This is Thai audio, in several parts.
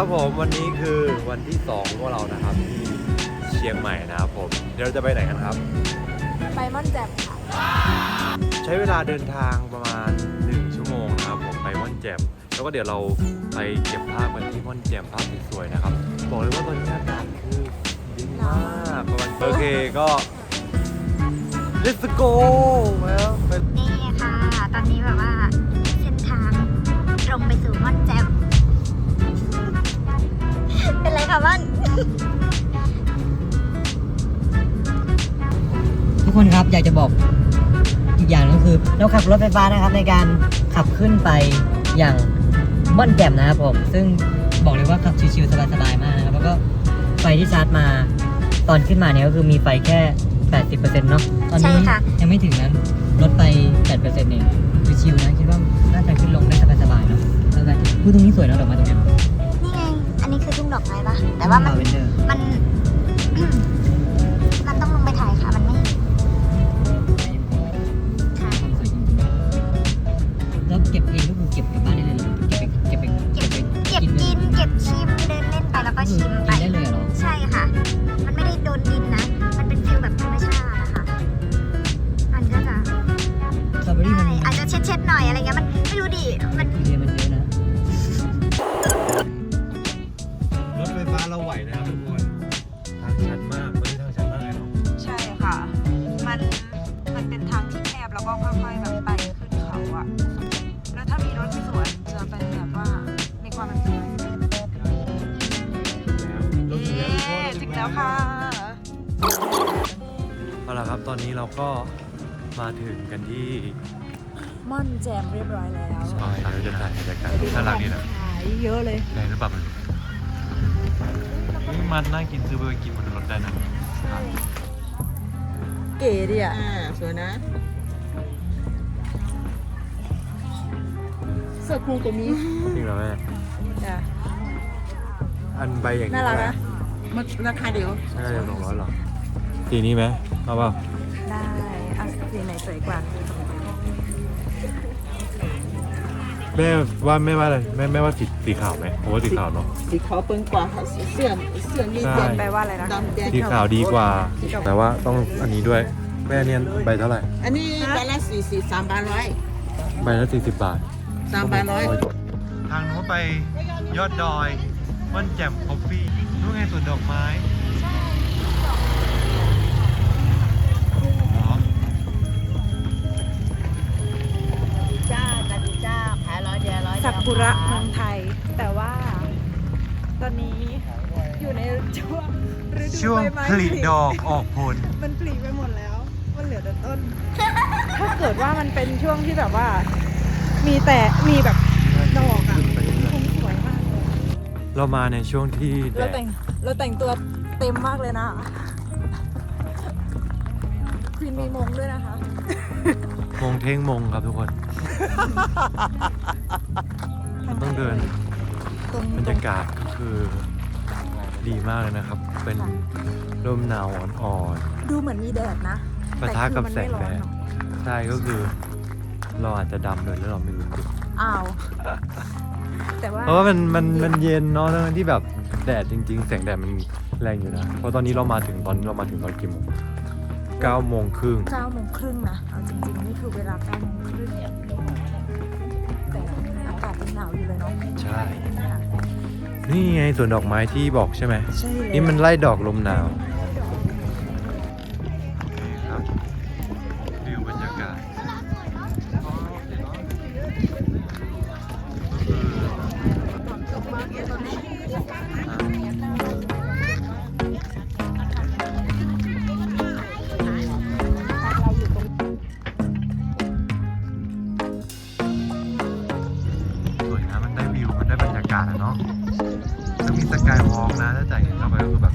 ครับผมวันนี้คือวันที่2ของพวกเรานะครับที่เชียงใหม่นะครับผมเดี๋ยวเราจะไปไหนกันครับ ไปม่อนแจ่มค่ะ ใช้เวลาเดินทางประมาณ 1 ชั่วโมงนะครับผมไปม่อนแจ่มแล้วก็เดี๋ยวเราไปเก็บภาพกันที่ม่อนแจ่มภาพสวยๆนะครับ บอกเลยว่าตอนนี้อากาศคือดีมากประมาณโอเคก็ let's go แล้วไป นี่ค่ะ ตอนนี้แบบว่าเส้นทางตรงไปสู่ม่อนแจ่ม เป็นไรคะม่อนทุกคนครับอยากจะบอกอีกอย่างก็คือ เราขับรถไฟฟ้านะครับในการขับขึ้นไปอย่างม่อนแจ่มนะครับผม ซึ่งบอกเลยว่าขับชิวๆสบายๆมากนะครับแล้วก็ไฟที่ชาร์จมาตอนขึ้นมาเนี่ยก็คือมีไฟแค่ 80%เนาะตอนนี้ใช่ค่ะยังไม่ถึงนั้นลดไป 8%เองคือชิวนะคิดว่าน่าจะขึ้นลงได้สบายๆเนาะแล้วก็พูดตรงนี้สวยนะดอกไม้ตรงเนี้ยนี่ ดอกไม้ปะแต่ว่ามันเวนเดอร์มัน มันต้องลงไปถ่ายค่ะ มันไม่ค่ะความสวยจริงๆแล้วเก็บเองก็คือเก็บกลับบ้านได้เลยเหรอเก็บไปเก็บไปเก็บไปเก็บกินเก็บชิมเดินเล่นไปแล้วก็ชิมไป กินได้เลยเหรอใช่ค่ะ มันไม่ได้โดนดินนะ มันเป็นฟิลแบบธรรมชาตินะคะอันก็จะสตรอเบอรี่ได้มันอาจจะเช็ดๆหน่อยอะไรเงี้ย มันไม่รู้ดิ มัน ทุเรียนมัน ตอนนี้เราก็มาถึงกันที่ม่อนแจมเรียบร้อยแล้วซอยเราจะถ่ายบรรยากาศน่ารักนี่นะขายเยอะเลยแรงหรือเปล่ามันนี่มันน่ากินซื้อไปกินบนรถได้นะเก๋ดีอะอ่าสวยนะเสื้อคลุมตัวนี้จริงเหรอแม่จ้ะอันใบอย่างนี้น่ารักนะมันราคาเดียวน่าจะสองร้อยหรอสีนี้ไหมเอาเปล่า ได้เอาสีไหนสวยกว่า แม่ว่าแม่ว่าอะไรแม่แม่ว่าสีสีขาวไหมผมว่าสีขาวเนาะ สีขาวเปิ้งกว่าค่ะสีเสื้อเสื้อนี่ใช่แดงแปลว่าอะไรนะ ดำแดงสีขาวดีกว่า แต่ว่าต้องอันนี้ด้วย แม่เนี่ยใบเท่าไหร่ อันนี้ใบละสี่สี่สามบาทร้อยใบละสี่สิบบาท สามบาทร้อยทางโน้นไปยอดดอยม่อนแจ่มคอฟฟี่นู่นไงสวนดอกไม้ อยเดียวร้อยเดียวสักุระเมืองไทย แต่ว่า ตอนนี้อยู่ในช่วงฤดูช่วงใบไม้ผลิดอกออกผล มันผลิไปหมดแล้ว มันเหลือแต่ต้น ถ้าเกิดว่ามันเป็นช่วงที่แบบว่า มีแต่มีแบบดอกอะคงสวยมากเลยเรามาในช่วงที่แดเราดแต่งเราแต่งตัวเต็มมากเลยนะควีนมีมงด้วยนะคะ มงเท่งมงครับทุกคนต้อง เดินตรงบรรยากาศก็คือดีมากเลยนะครับ เป็นลมหนาวอ่อนดูเหมือนมีแดดนะๆปะทะกับแสงแดดต่คือมันไม่ร้อนเนอะใช่ก็คือ เราอาจจะดำเลยแล้วเราไม่รู้ตัวอ้าว แต่ว่าเพราะว่ามันมันมันเย็นเนาะทั้งที่แบบแดดจริง ๆ แสงแดดมันแรงอยู่นะ เพราะตอนนี้เรามาถึงตอนนี้เรามาถึงตอนกี่โมงเก้าโมงครึ่ง เก้าโมงครึ่งนะ เอาจริงๆ นี่คือเวลาเก้าโมงครึ่งแต่อากาศ ยังหนาวอยู่เลยเนาะใช่ นี่ไงสวนดอกไม้ที่บอกใช่ไหม ใช่เลยนี่มันไล่ดอกลมหนาวากาศอะเนาะจะมีสกายวอล์กนะถ้าจ่ายเงินเข้าไปก็คือแบบ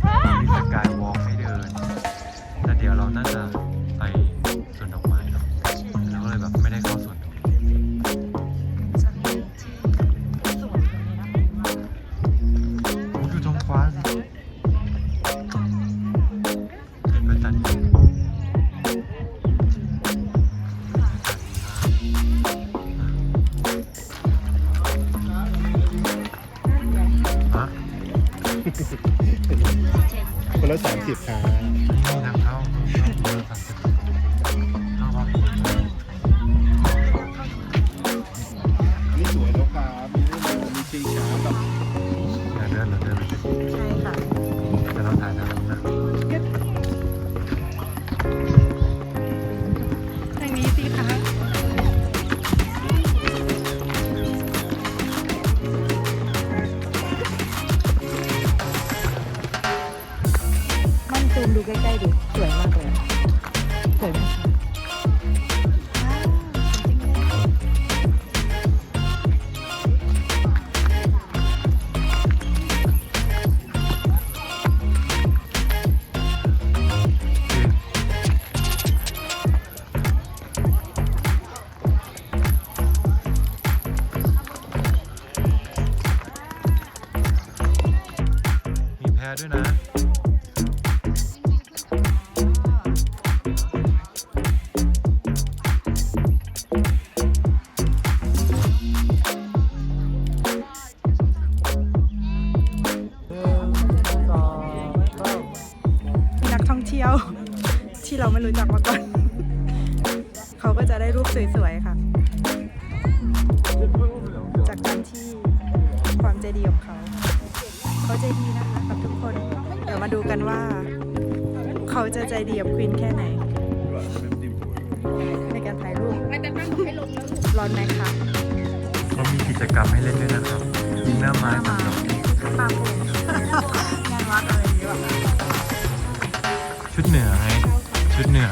ด้วยนะ อนไหมคะเขามีกิจกรรมให้เล่นด้วยนะครับยิงหน้าไม้สำหรับปาโป่งงานวัดอะไรอย่างเงี้ยแบบชุดเหนือไงชุดเหนือ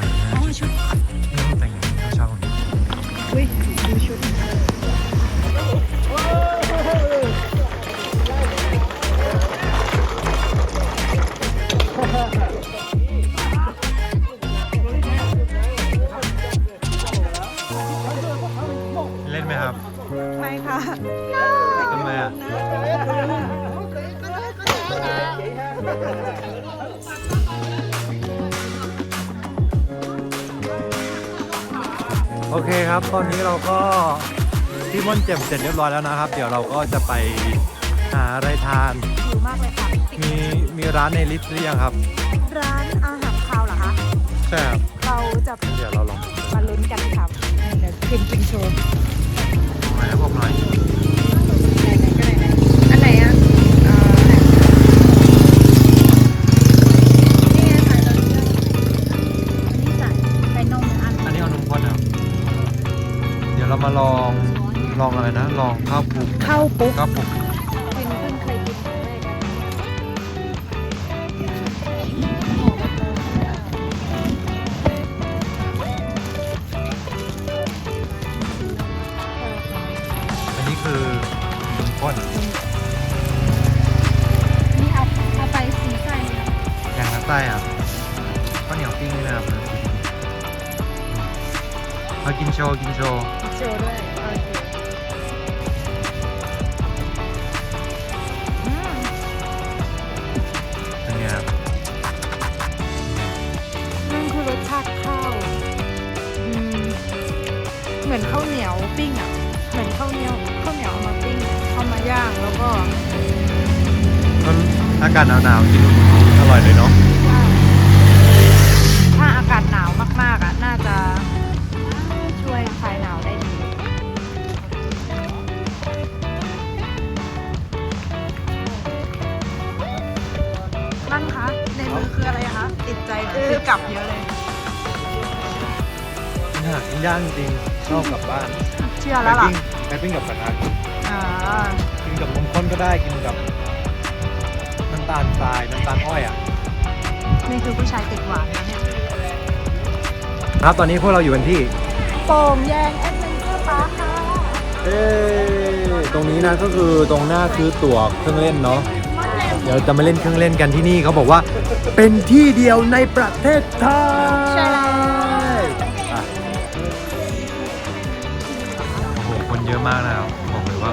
โอเคครับ ตอนนี้เราก็ที่ม่อนเจ็มเสร็จเรียบร้อยแล้วนะครับ เดี๋ยวเราก็จะไปหาอะไรทาน หิวมากเลยค่ะมีมีร้านในลิสต์หรือยังครับ ร้านอาหารคาวเหรอคะ ใช่ครับ เราจะเดี๋ยวเราลองมาลุ้นกันค่ะเดี๋ยวกินกินโชว์หน่อยให้ผมหน่อย ลองอะไรนะ ลองข้าวปลุกข้าวปุ๊กข้าวปลุกกินเพิ่งเคยกินครั้งแรกอะอันนี้คือนมข้นนี่เอาเอาไปสีใส่อย่างละไส้อะข้าวเหนียวปิ้งนี่นะครับมากินโชว์กินโชว์ โชว์ด้วยโอเค ปิ้งอะเหมือนข้าวเหนียวข้าวเหนียวเอามาปิ้งเอามาย่างแล้วก็ก็อากาศหนาวๆกินอร่อยเลยเนาะถ้าอากาศหนาวมากๆอะน่าจะช่วยคลายหนาวได้ดีนั่นคะในมือคืออะไรคะติดใจคือกลับเยอะเลยกินหากินย่างจริง ๆชอบกลับบ้านเชื่อไปแล้วล่ะปิ้งไปปิ้งกับกระทะอ่ากินกับนมข้นก็ได้กินกับน้ำตาลทรายน้ำตาลอ้อยอะนี่คือผู้ชายติดหวานนะเนี่ยครับตอนนี้พวกเราอยู่กันที่ โป่งแยงแอดเวนเจอร์พาร์คค่ะเอ้ตรงนี้นะก็คือตรงหน้าซื้อตั๋วเครื่องเล่นเนาะเดี๋ยวจะมาเล่นเครื่องเล่นกันที่นี่เขาบอกว่า เป็นที่เดียวในประเทศไทย คนเยอะมากนะครับบอกเลยว่า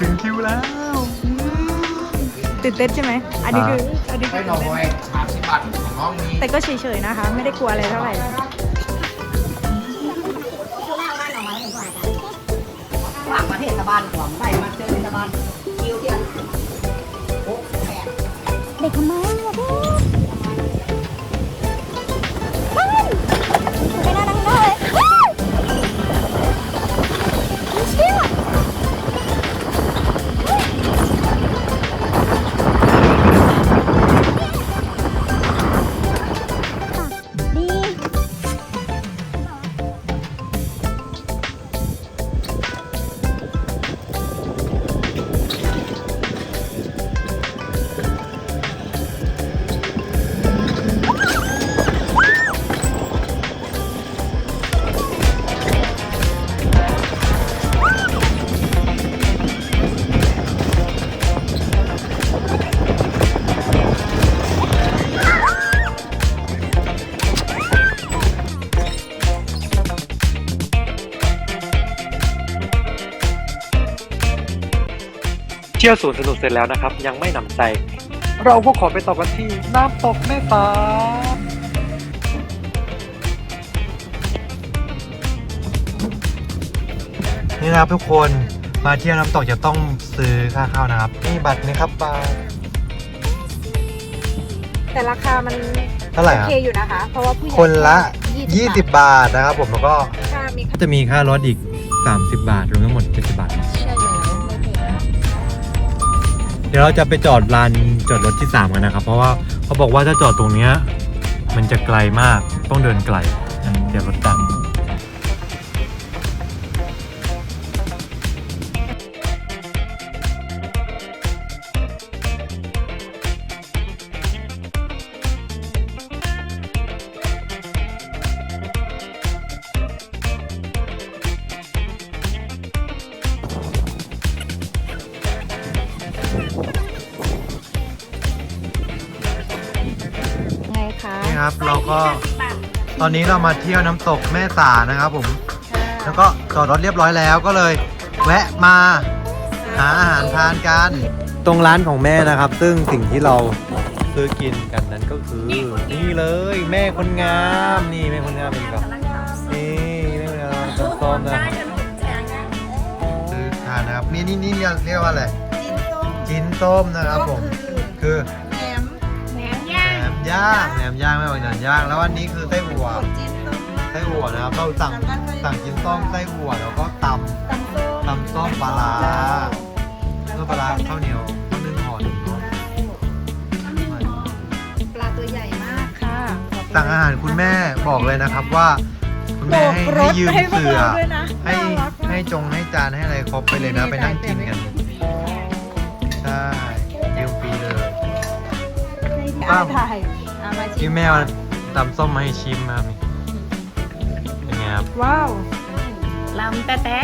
ถึงคิวแล้ว ตื่นเต้นใช่ไหม อันนี้คือ อันนี้คืให้อน้อยสามสิบบาทของน้องนี้แต่ก็เฉยๆนะคะ ไม่ได้กลัวอะไรเท่าไหร่ ฝากประเทศบาลของได้มาเจอเทศบาลคิวเทียนเด็กทำไมอะ ที่ยวสวนสนุกเสร็จแล้วนะครับ ยังไม่หนำใจ เราก็ขอไปต่อกันที่น้ำตกแม่ฟ้านี่นะครับทุกคนมาเที่ยวน้ำตกจะต้องซื้อค่าเข้านะครับนี่บัตรนี่ครับบาทแต่ราคามันเท่าไหร่โอครับ เคอยู่นะคะ เพราะว่าผู้ใหญ่คนละ20 20 บาทนะครับผมแล้วก็ ค่ามีค่าจะมีค่ารถอีก 30 บาทรวมทั้งหมด70บาท ดี๋ยวเราจะไปจอดลานจอดรถที่3กันนะครับ เพราะว่าเขาบอกว่าถ้าจอดตรงเนี้ยมันจะไกลมากต้องเดินไกลเดี๋ยวรถดังไง คะนี่ครับ เราก็ตอนนี้เรามาเที่ยวน้ำตกแม่สานะครับผม แล้วก็จอดรถเรียบร้อยแล้วก็เลย แวะมาหาอาหารทานกัน ตรงร้านของแม่นะครับ ซึ่งสิ่งที่เราซื้อกินกันนั้นก็คือ นี่เลยแม่คนงามนี่แม่คนงามเป็นแบบนี่แม่คนงามต้มๆนะซื้อทานนะครับนี่นี่นี่เรียกเรียกว่าอะไรจิ้นต้มนะครับผมคือ ย่างมย่างแหนมย่างไม่บอกแหนมย่าง แล้วอันนี้คือไส้อั่วจิ้นต้มไส้อั่วนะครับเราสั่งสั่งกินต้มไส้อั่วแล้วก็ตำตำส้มตำส้มปลาร้าเมื่อปลาร้าข้าวเหนียวข้าวนึ่งห่อหนึ่งเนาะปลาตัวใหญ่มากค่ะขอบคุณสั่งอาหารคุณแม่บอกเลยนะครับว่า คุณแม่ให้โบกรให้ถยืมให้พวกเสือเราด้วยนะให้น่ารักมากให้จงให้จานให้อะไรครบไปเลยนะ ไปนั่งกินกันใช่ยืมฟรีเลย อ่าถ่ายอ่ามาชิที่มแม่เอาตำส้มมาให้ชิมนะครับนี่เป็นไงครับว้าวลำแต่แต่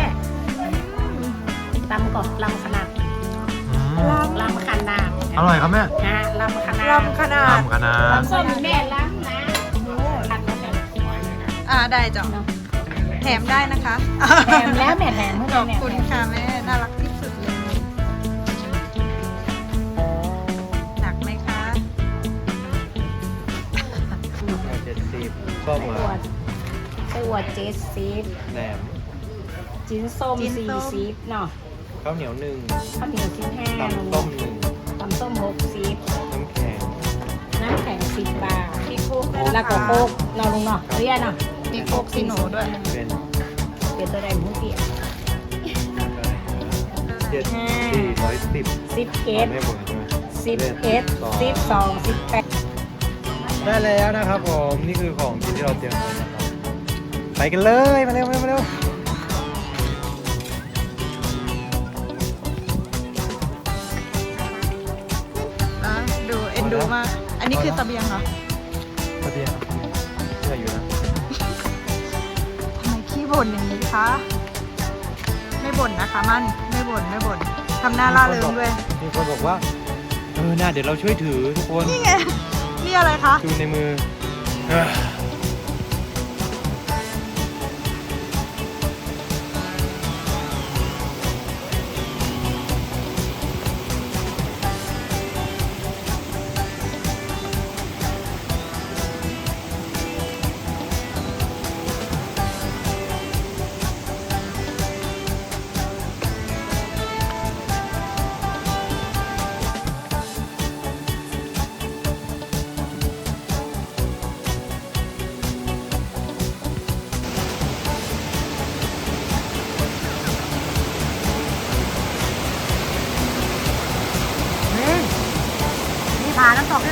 ลำก่อนลำขนาดอืมลำขนาดอร่อยครับแม่นะลำขนาดลำขนาดตำคณะส้มแม่ล้ำนะขัดกันอ่าได้จ้ะแถมได้นะคะแถมแล้วแม่แถมเมื่อขอบแม่คุณค่ะแม่น่ารัก ส้มไส้อะอวดไส้อวดเจ็ดสิบแหนมจิ้นส้มสี่สิบเนาะข้าวเหนียวหนึ่งข้าวเหนียวสิบห้าตำส้มหนึ่งตำส้มหกสิบน้ำแข็งน้ำแข็งสิบบาทมีโค้กด้วยแล้วก็คะโคกเราลงเนาะเรียนเนาะมีโค้กซีโนด้วยเป็นเป็นตัวแดงหุ้นเปียกเจ็ดสี่ร้อยสิบสิบเอ็ด ไม่หมดใช่ไหมสิบเอ็ดสิบสองสิบแปด ได้แล้วนะครับผมนี่คือของกินที่เราเตรียมไว้นะครับไปกันเลยมาเร็วมาเร็วมาเร็วอะดูเอ็นดูมาก อันนี้คือเสบียงเหรอสวัสดีครับเหนื่อยอยู่นะทำไมขี้บ่นอย่างนี้คะ ไม่บ่นนะคะมันไม่บ่นไม่บ่นทำหน้าล่าเริงด้วย มีคนบอกว่าเออน่าเดี๋ยวเราช่วยถือทุกคน นี่ไง นี่อะไรคะ ดูในมือเอ้อ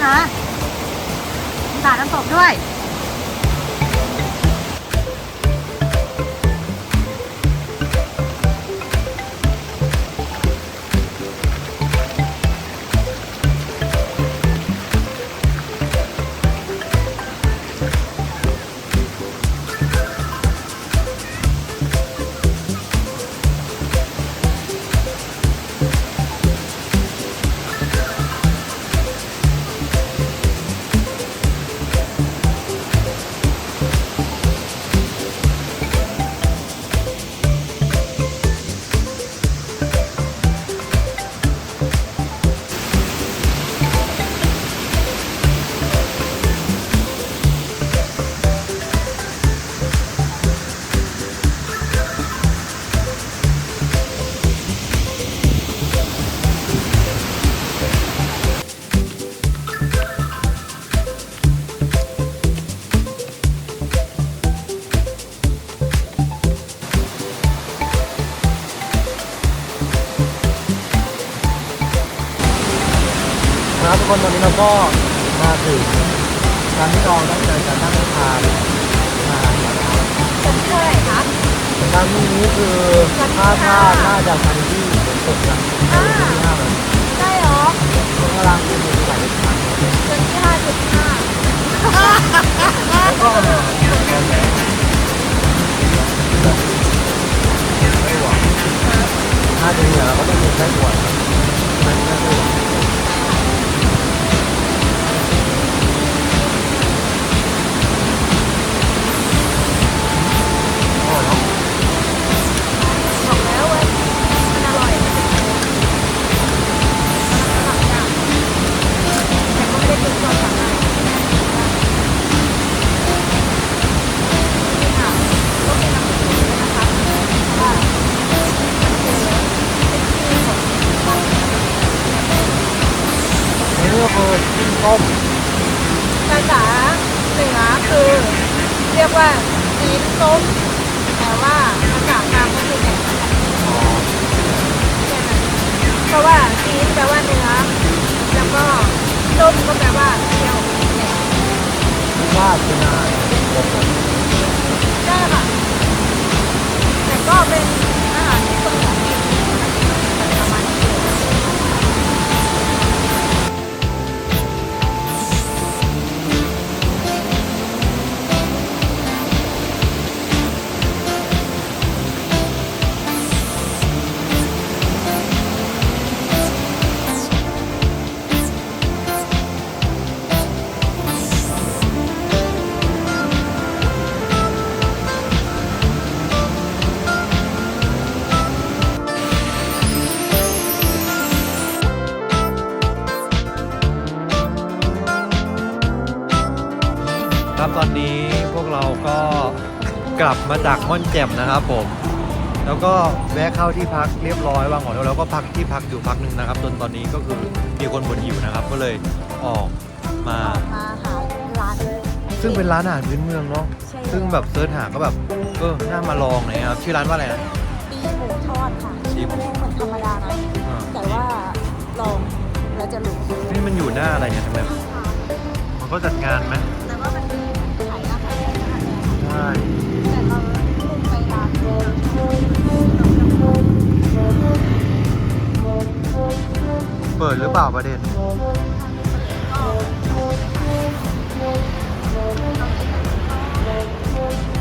ด้วยนะมีบาทน้ำตกด้วย ครับทุกคนตอนนี้เราก็มาถึงร้านที่เราตั้งใจจะนั่งทานอาหารแล้วนะครับเป็นเท่าไหร่คะร้านนี้คือถ้าถ้าน่าจะทันที่ตกนะพันที่ห้าเลยได้เหรอตรงกลางคือมีหลายทางเดือนที่ห้าจุดห้าแล้วก็ไม่หวานถ้าจะมีอะไรก็ต้องมีแค่หวานไม่ไม่หวา มาจากม่อนแจ่มนะครับผม แล้วก็แวะเข้าที่พักเรียบร้อยวางของแล้วก็พักที่พักอยู่พักหนึ่งนะครับจนตอนนี้ก็คือมีคนบ่นหิวนะครับ ก็เลยออกมาออกมาหาร้านซึ่งเป็นร้านอาหารพื้นเมืองเนาะใช่ซึ่งแบบเซิร์ชหาก็แบบเออน่ามาลองหน่อยนะครับชื่อร้านว่าอะไรนะปีหมูทอดค่ะปีหมูเหมือนธรรมดานะ อ่าแต่ว่าลองแล้วจะรู้นี่มันอยู่หน้าอะไรเนี่ยทำไมมันก็จัดงานไหมแต่ว่ามันมีขายอาหารอาหารใช่ เปิดหรือเปล่าประเด็น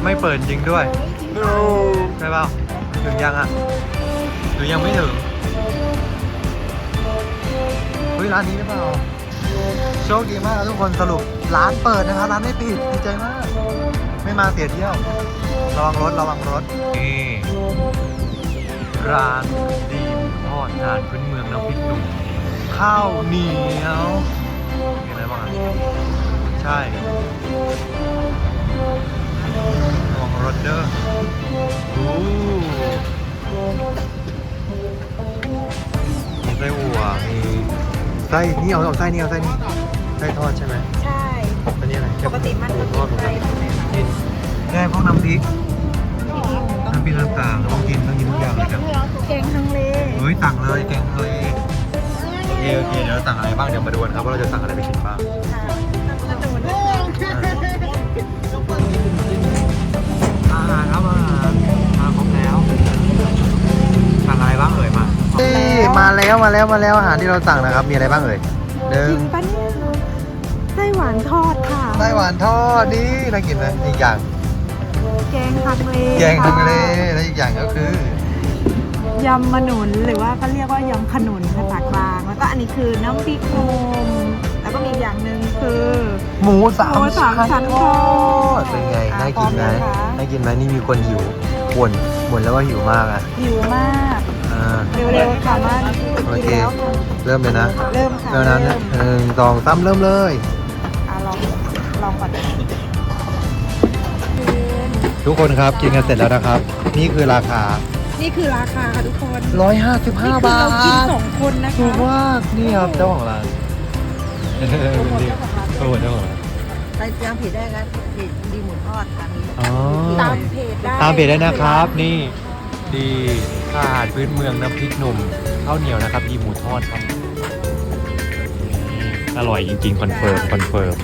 ไม่เปิดจริงด้วย ใช่เปล่าถึงยังอะหรือยังไม่ถึง เฮ้ยร้านนี้หรือเปล่า โชคดีมากนะทุกคนสรุปร้านเปิดนะครับร้านไม่ปิดดีใจมาก ไม่มาเสียเที่ยว ระวังรถระวังรถนี่ร้านดีมทอดจานพื้นเมืองน้ำพริกหนุ่ม ข้าวเหนียวมีอะไรบ้างอะใช่ระวังรถเด้อโอ้มีไส้อั่วมีไส้นี่เอาเอาไส้นี่เอาไส้นี่ไส้ทอดใช่ไหมใช่ อันนี้อะไรปกติมันหจะทอดเหมือนใส่กันใช่ไหมคะได้พวกน้ำพริกน้ำพริกต่างๆต้องกินต้อง เคเดี๋ยวเราสั่งอะไรบ้างเดี๋ยวมาดูกันครับว่าเราจะสั่งอะไรไปกินบ้างอาหารครับอาหารมาครบแล้วสั่งอะไรบ้างเอ่ยมามาแล้วมาแล้วมาแล้วอาหารที่เราสั่งนะครับ มีอะไรบ้างเอ่ยหนึ่งจริงปะเนี่ยไส้หวานทอดค่ะไส้หวานทอดนี่น่ากินนะอีกอย่างแกงฮังเลแกงทะเลและอีกอย่างก็คือยำมะหนุนหรือว่าก็เรียกว่ายำขนุนภาษากลาง แล้วก็อันนี้คือน้ำพริกหนุ่มแล้วก็มีอีกอย่างหนึ่งคือ หมูสามหมูสามชั้นทอดเป็นไง อะน่ากินไหมพร้อมนะคะ น่ากินไหมนี่มีคนหิวบ่นบ่นแล้วว่าหิวมากอะหิวมาก อ่า เร็วๆค่ะมาโอกินเค แล้วค่ะเริ่มเลยนะเริ่มค่ะเริ่มนะหนึ่งสองสามเริ่มเลย อะลองลองก่อนทุกคนครับกินกันเสร็จแล้วนะครับ นี่คือราคา นี่คือราคาค่ะทุกคน155นี่คืบาเรากินทสองคนนะคะถูกมากนี่ครับเจ้าของร้านเป็นดีโอ้เจ้าของร้านไปจำผิดได้ครับผิดดีหมูทอดทางนี้อ๋อตามเพจได้ตามเพจได้นะครับ นี่ดีอาหารพื้นเมืองน้ำพริกหนุ่มข้าวเหนียวนะครับมีหมูทอดครับอร่อยจริงๆคอนเฟิร์มคอนเฟิร์ม